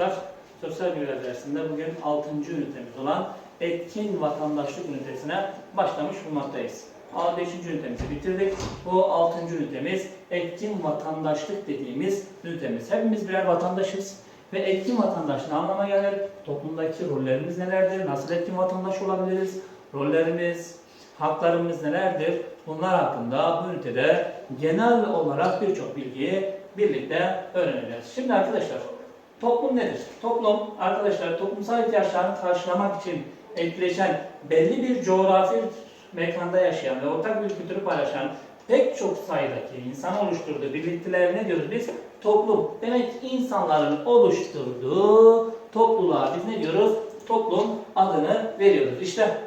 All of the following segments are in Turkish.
arkadaşlar. Sosyal bilgiler dersinde bugün 6. ünitemiz olan etkin vatandaşlık ünitesine başlamış bulunmaktayız. 5. ünitemizi bitirdik. Bu 6. ünitemiz etkin vatandaşlık dediğimiz ünitemiz. Hepimiz birer vatandaşız ve etkin vatandaş ne anlama gelir? Toplumdaki rollerimiz nelerdir? Nasıl etkin vatandaş olabiliriz? Rollerimiz, haklarımız nelerdir? Bunlar hakkında bu ünitede genel olarak birçok bilgiyi birlikte öğreneceğiz. Şimdi arkadaşlar toplum nedir? Toplum arkadaşlar toplumsal ihtiyaçlarını karşılamak için etkileşen belli bir coğrafi mekanda yaşayan ve ortak bir kültürü paylaşan pek çok sayıdaki insan oluşturduğu birlikteler ne diyoruz biz? Toplum. Demek ki insanların oluşturduğu topluluğa biz ne diyoruz? Toplum adını veriyoruz. İşte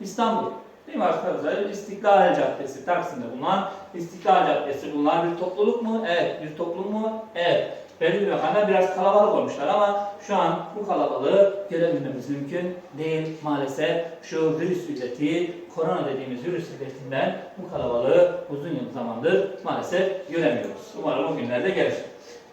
İstanbul. Değil mi arkadaşlar? İstiklal Caddesi, Taksim'de bulunan İstiklal Caddesi bulunan bir topluluk mu? Evet. Bir toplum mu? Evet. Belli bir mekanda biraz kalabalık olmuşlar ama şu an bu kalabalığı görebilmemiz mümkün değil maalesef. Şu virüs illeti, korona dediğimiz virüs illetinden bu kalabalığı uzun yıl zamandır maalesef göremiyoruz. Umarım o günlerde gelir.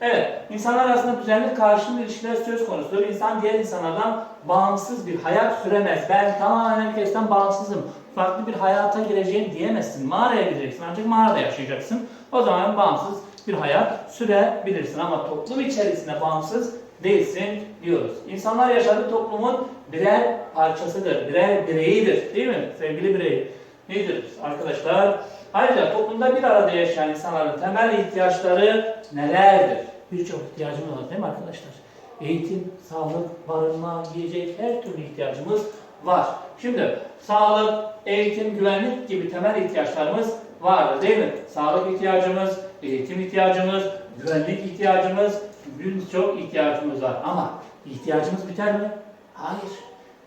Evet, insanlar arasında düzenli karşılıklı ilişkiler söz konusudur. İnsan diğer insanlardan bağımsız bir hayat süremez. Ben tamamen herkesten bağımsızım. Farklı bir hayata gireceğim diyemezsin. Mağaraya gireceksin ancak mağarada yaşayacaksın. O zaman bağımsız bir hayat sürebilirsin ama toplum içerisinde bağımsız değilsin diyoruz. İnsanlar yaşadığı toplumun birer parçasıdır, birer bireyidir. Değil mi? Sevgili birey. Nedir arkadaşlar? Ayrıca toplumda bir arada yaşayan insanların temel ihtiyaçları nelerdir? Birçok ihtiyacımız var değil mi arkadaşlar? Eğitim, sağlık, barınma, yiyecek her türlü ihtiyacımız var. Şimdi sağlık, eğitim, güvenlik gibi temel ihtiyaçlarımız vardır değil mi? Sağlık ihtiyacımız, eğitim ihtiyacımız, güvenlik ihtiyacımız, birçok ihtiyacımız var. Ama ihtiyacımız biter mi? Hayır.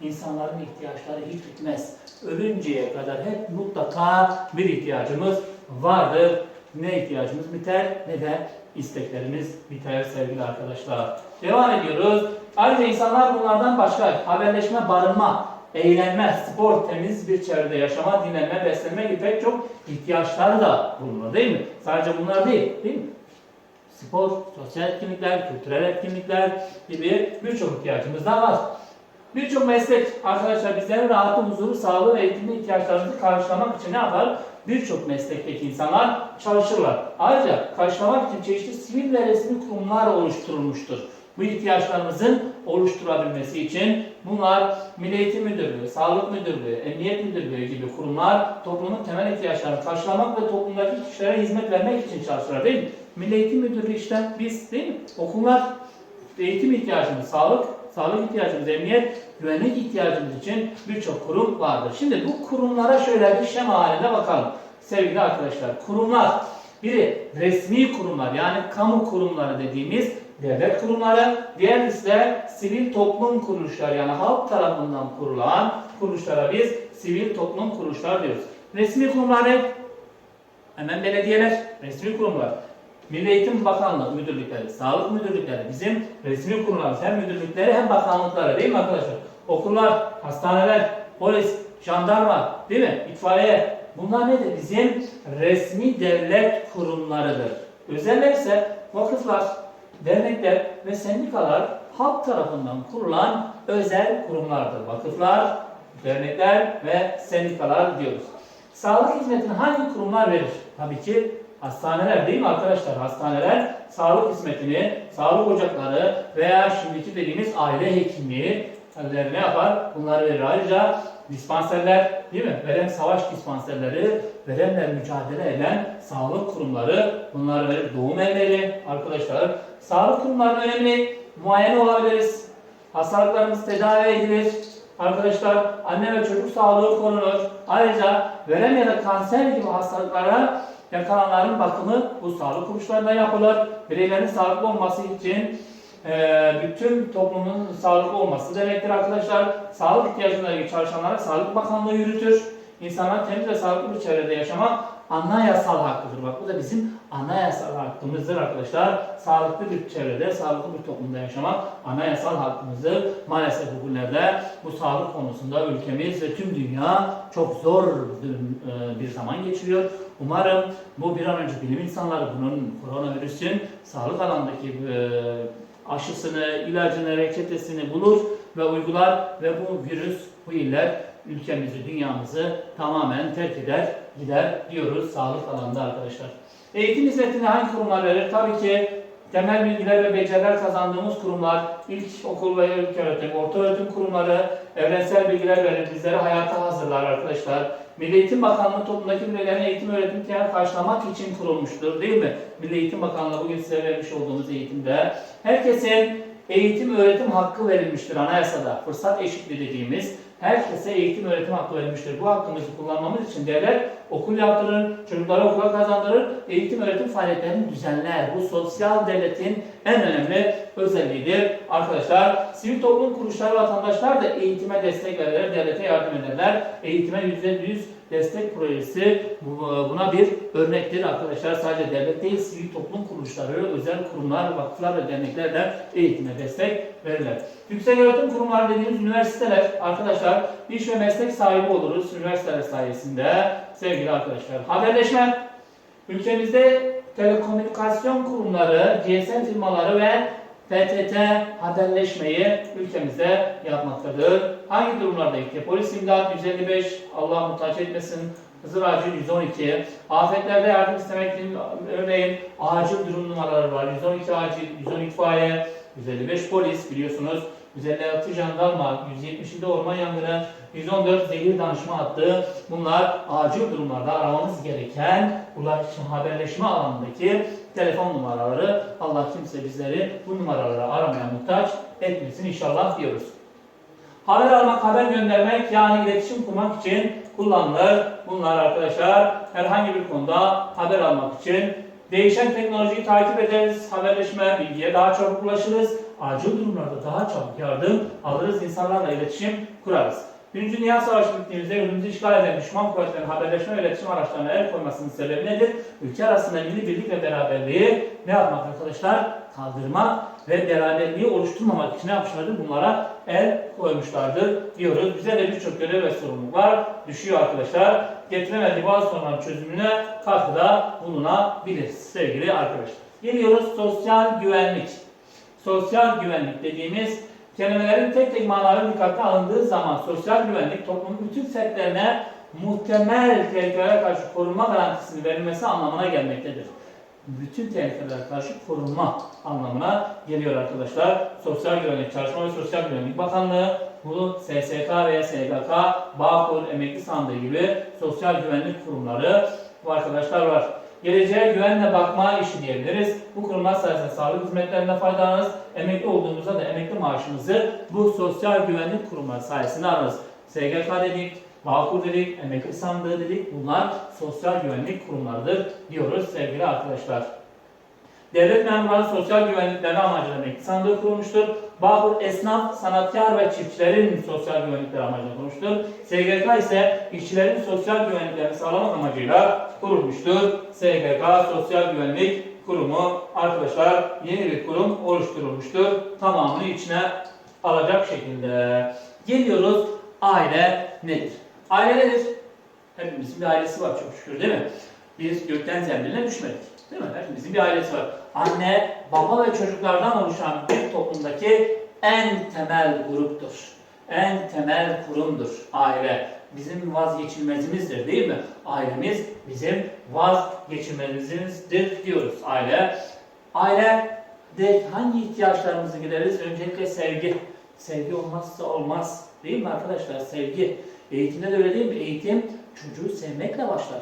İnsanların ihtiyaçları hiç bitmez. Ölünceye kadar hep mutlaka bir ihtiyacımız vardır. Ne ihtiyacımız biter ne de isteklerimiz biter sevgili arkadaşlar. Devam ediyoruz. Ayrıca insanlar bunlardan başka haberleşme, barınma, eğlenme, spor, temiz bir çevrede yaşama, dinlenme, beslenme gibi pek çok ihtiyaçları da bulunur değil mi? Sadece bunlar değil, değil mi? Spor, sosyal etkinlikler, kültürel etkinlikler gibi birçok ihtiyacımız da var. Birçok meslek arkadaşlar bizlerin rahatı, huzuru, sağlığı ve eğitimli ihtiyaçlarımızı karşılamak için ne yapar? Birçok meslekteki insanlar çalışırlar. Ayrıca karşılamak için çeşitli sivil ve resmi kurumlar oluşturulmuştur. Bu ihtiyaçlarımızın oluşturabilmesi için bunlar Milli Eğitim Müdürlüğü, Sağlık Müdürlüğü, Emniyet Müdürlüğü gibi kurumlar toplumun temel ihtiyaçlarını karşılamak ve toplumdaki kişilere hizmet vermek için çalışırlar değil mi? Milli Eğitim Müdürlüğü işte biz değil mi? Okullar eğitim ihtiyacımız, sağlık, sağlık ihtiyacımız, emniyet, güvenlik ihtiyacımız için birçok kurum vardır. Şimdi bu kurumlara şöyle bir şema halinde bakalım. Sevgili arkadaşlar, kurumlar, biri resmi kurumlar yani kamu kurumları dediğimiz devlet kurumları, diğerisi de sivil toplum kuruluşları yani halk tarafından kurulan kuruluşlara biz sivil toplum kuruluşlar diyoruz. Resmi kurumları hemen belediyeler, resmi kurumlar. Milli Eğitim Bakanlığı müdürlükleri, sağlık müdürlükleri, bizim resmi kurumlarımız hem müdürlükleri hem bakanlıkları değil mi arkadaşlar? Okullar, hastaneler, polis, jandarma, değil mi? İtfaiye. Bunlar nedir? Bizim resmi devlet kurumlarıdır. Özeller ise vakıflar, dernekler ve sendikalar halk tarafından kurulan özel kurumlardır. Vakıflar, dernekler ve sendikalar diyoruz. Sağlık hizmetini hangi kurumlar verir? Tabii ki hastaneler değil mi arkadaşlar? Hastaneler sağlık hizmetini, sağlık ocakları veya şimdiki dediğimiz aile hekimliği ne yapar? Bunları verir. Ayrıca dispanserler değil mi? Verem savaş dispanserleri, veremle mücadele eden sağlık kurumları bunları verir. Doğum evleri arkadaşlar. Sağlık kurumları önemli. Muayene olabiliriz. Hastalıklarımız tedavi edilir. Arkadaşlar anne ve çocuk sağlığı korunur. Ayrıca verem ya da kanser gibi hastalıklara yakalananların bakımı bu sağlık kuruluşlarında yapılır. Bireylerin sağlıklı olması için e, bütün toplumun sağlıklı olması demektir arkadaşlar. Sağlık ihtiyacındaki çalışanlara Sağlık Bakanlığı yürütür. İnsanlar temiz ve sağlıklı bir çevrede yaşamak anayasal hakkıdır. Bak bu da bizim anayasal hakkımızdır arkadaşlar. Sağlıklı bir çevrede, sağlıklı bir toplumda yaşamak anayasal hakkımızdır. Maalesef bugünlerde bu sağlık konusunda ülkemiz ve tüm dünya çok zor e, bir zaman geçiriyor. Umarım bu bir an önce bilim insanları bunun koronavirüsün sağlık alandaki e, aşısını, ilacını, reçetesini bulur ve uygular ve bu virüs, bu iller ülkemizi, dünyamızı tamamen terk eder, gider diyoruz sağlık alanında arkadaşlar. Eğitim hizmetini hangi kurumlar verir? Tabii ki temel bilgiler ve beceriler kazandığımız kurumlar, ilk okul ve ilk öğretim, orta öğretim kurumları evrensel bilgiler verir, bizleri hayata hazırlar arkadaşlar. Milli Eğitim Bakanlığı toplumdaki bireylerin eğitim öğretim ihtiyacını karşılamak için kurulmuştur değil mi? Milli Eğitim Bakanlığı bugün size vermiş olduğumuz eğitimde. Herkesin eğitim öğretim hakkı verilmiştir anayasada. Fırsat eşitliği dediğimiz herkese eğitim öğretim hakkı verilmiştir. Bu hakkımızı kullanmamız için devlet okul yaptırır, çocukları okula kazandırır, eğitim öğretim faaliyetlerini düzenler. Bu sosyal devletin en önemli özelliğidir. Arkadaşlar sivil toplum kuruluşları vatandaşlar da eğitime destek verirler, devlete yardım ederler. Eğitime %100 destek projesi bu- buna bir örnektir arkadaşlar. Sadece devlet değil, sivil toplum kuruluşları, özel kurumlar, vakıflar ve dernekler de eğitime destek verirler. Yüksek öğretim kurumları dediğimiz üniversiteler arkadaşlar iş ve meslek sahibi oluruz üniversiteler sayesinde sevgili arkadaşlar. Haberleşme ülkemizde telekomünikasyon kurumları, GSM firmaları ve PTT haberleşmeyi ülkemizde yapmaktadır. Hangi durumlarda ihtiyaç? Polis imdat 155, Allah muhtaç etmesin. Hızır acil 112. Afetlerde yardım istemek için örneğin acil durum numaraları var. 112 acil, 112 itfaiye, 155 polis biliyorsunuz. 156 jandarma, 170'inde orman yangını, 114 zehir danışma hattı. Bunlar acil durumlarda aramamız gereken ulaşım haberleşme alanındaki telefon numaraları. Allah kimse bizleri bu numaraları aramaya muhtaç etmesin inşallah diyoruz. Haber almak, haber göndermek yani iletişim kurmak için kullanılır. Bunlar arkadaşlar herhangi bir konuda haber almak için değişen teknolojiyi takip ederiz. Haberleşme, bilgiye daha çabuk ulaşırız. Acil durumlarda daha çabuk yardım alırız. insanlarla iletişim kurarız. Birinci Dünya Savaşı bittiğimizde ülkemizi işgal eden düşman kuvvetlerin haberleşme ve iletişim araçlarına el koymasının sebebi nedir? Ülke arasında milli birlik ve beraberliği ne yapmak arkadaşlar? Kaldırmak ve beraberliği oluşturmamak için ne yapmışlardır? Bunlara el koymuşlardır diyoruz. Bize de birçok görev ve sorumluluklar düşüyor arkadaşlar. Getiremediği bazı sorunların çözümüne katkıda bulunabilir sevgili arkadaşlar. Geliyoruz sosyal güvenlik. Sosyal güvenlik dediğimiz kelimelerin tek tek manaları dikkate alındığı zaman sosyal güvenlik toplumun bütün fertlerine muhtemel tehlikelere karşı korunma garantisini verilmesi anlamına gelmektedir. Bütün tehlikelere karşı korunma anlamına geliyor arkadaşlar. Sosyal Güvenlik Çalışma ve Sosyal Güvenlik Bakanlığı bu SSK ve SGK, Bağkur, Emekli Sandığı gibi sosyal güvenlik kurumları bu arkadaşlar var. Geleceğe güvenle bakma işi diyebiliriz. Bu kurumlar sayesinde sağlık hizmetlerinde faydalanırız. Emekli olduğumuzda da emekli maaşımızı bu sosyal güvenlik kurumları sayesinde alırız. SGK dedik, Bağkur dedik, emekli sandığı dedik. Bunlar sosyal güvenlik kurumlarıdır diyoruz sevgili arkadaşlar. Devlet memurları sosyal güvenlikleri amacıyla emekli sandığı kurulmuştur. Bağkur esnaf, sanatkar ve çiftçilerin sosyal güvenlikleri amacıyla kurulmuştur. SGK ise işçilerin sosyal güvenliklerini sağlamak amacıyla kurulmuştur. SGK Sosyal Güvenlik Kurumu arkadaşlar yeni bir kurum oluşturulmuştur. Tamamını içine alacak şekilde. Geliyoruz aile nedir? Aile nedir? Hepimizin bir ailesi var çok şükür değil mi? Biz gökten zemine düşmedik. Değil mi? Hepimizin bir ailesi var. Anne, baba ve çocuklardan oluşan bir toplumdaki en temel gruptur. En temel kurumdur aile. Bizim vazgeçilmezimizdir değil mi? Ailemiz bizim vazgeçilmezimizdir diyoruz aile. Aile de hangi ihtiyaçlarımızı gideriz? Öncelikle sevgi. Sevgi olmazsa olmaz. Değil mi arkadaşlar? Sevgi. Eğitimde de öyle değil mi? Eğitim çocuğu sevmekle başlar.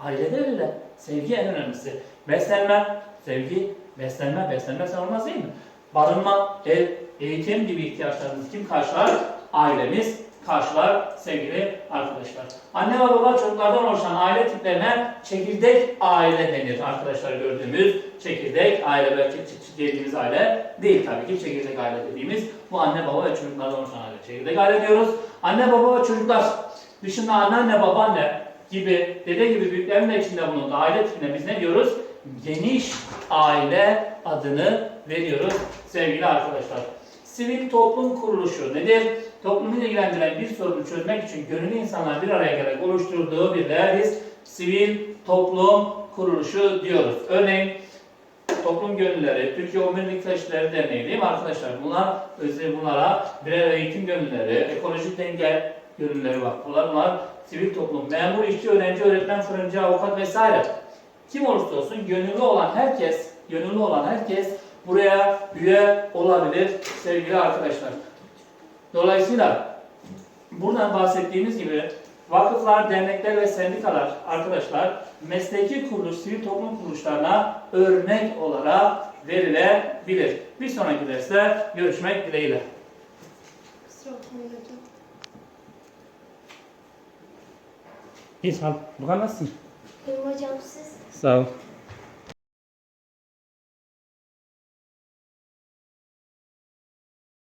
Ailede öyle. Sevgi en önemlisi. Beslenme, sevgi, beslenme, beslenmezsen olmaz değil mi? Barınma, ev, eğitim gibi ihtiyaçlarımızı kim karşılar? Ailemiz karşılar sevgili arkadaşlar. Anne ve baba çocuklardan oluşan aile tiplerine çekirdek aile denir arkadaşlar gördüğümüz çekirdek aile belki dediğimiz aile değil tabii ki çekirdek aile dediğimiz bu anne baba ve çocuklardan oluşan aile. Çekirdek aile diyoruz. Anne baba ve çocuklar dışında anneanne babaanne gibi dede gibi büyüklerin de içinde bulunduğu aile tipine biz ne diyoruz? Geniş aile adını veriyoruz sevgili arkadaşlar. Sivil toplum kuruluşu nedir? Toplumu ilgilendiren bir sorunu çözmek için gönüllü insanlar bir araya gelerek oluşturduğu bir değer biz sivil toplum kuruluşu diyoruz. Örneğin Toplum Gönüllüleri, Türkiye Omurilik Taşları Derneği değil mi arkadaşlar? Bunlar özel bunlara birer eğitim gönüllüleri, ekolojik denge gönüllüleri var. Bunlar, bunlar sivil toplum, memur, işçi, öğrenci, öğretmen, fırıncı, avukat vesaire. Kim olursa olsun gönüllü olan herkes, gönüllü olan herkes buraya üye olabilir sevgili arkadaşlar. Dolayısıyla buradan bahsettiğimiz gibi vakıflar, dernekler ve sendikalar arkadaşlar mesleki kuruluş, sivil toplum kuruluşlarına örnek olarak verilebilir. Bir sonraki derste görüşmek dileğiyle. Kusura bakmayın hocam. İyi sağ ol. Bu nasılsın? Benim hocam siz Sağ ol.